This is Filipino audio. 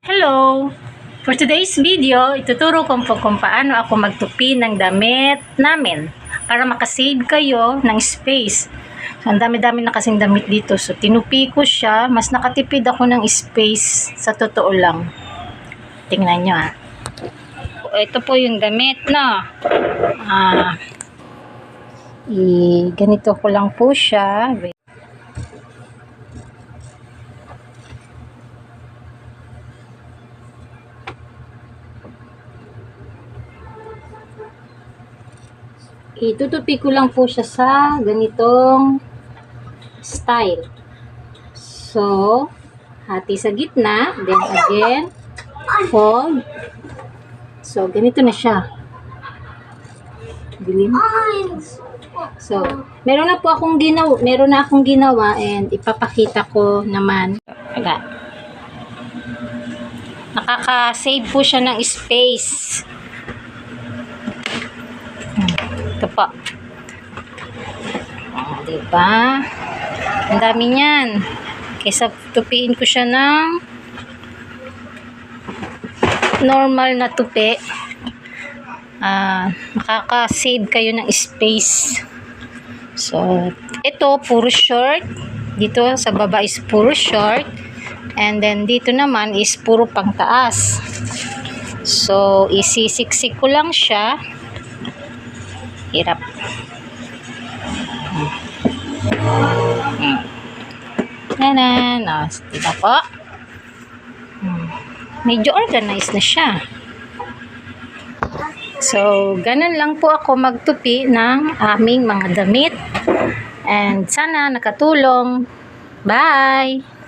Hello! For today's video, ituturo ko po kung paano ako magtupi ng damit namin para makasave kayo ng space. So, ang dami-dami na kasing damit dito. So, tinupi ko siya. Mas nakatipid ako ng space sa totoo lang. Tingnan nyo ah. Ito po yung damit, no? Ah, i ganito ko lang po siya. Itutupi ko lang po siya sa ganitong style. So, hati sa gitna, then again, fold. So, ganito na siya. Dilim. So, meron na po akong ginawa, meron na akong ginawa and ipapakita ko naman. Aga. Nakaka-save po siya ng space. Ito po. Oh, diba? Ang dami niyan. Kaysa tupiin ko siya ng normal na tupi. Ah, makaka-save kayo ng space. So, ito puro short. Dito sa baba is puro short. And then dito naman is puro pangtaas. So, isisiksik ko lang siya. Hirap. Hmm. Tanan. O, diba po? Medyo organized na siya. So, ganun lang po ako magtupi ng aming mga damit. And sana nakatulong. Bye!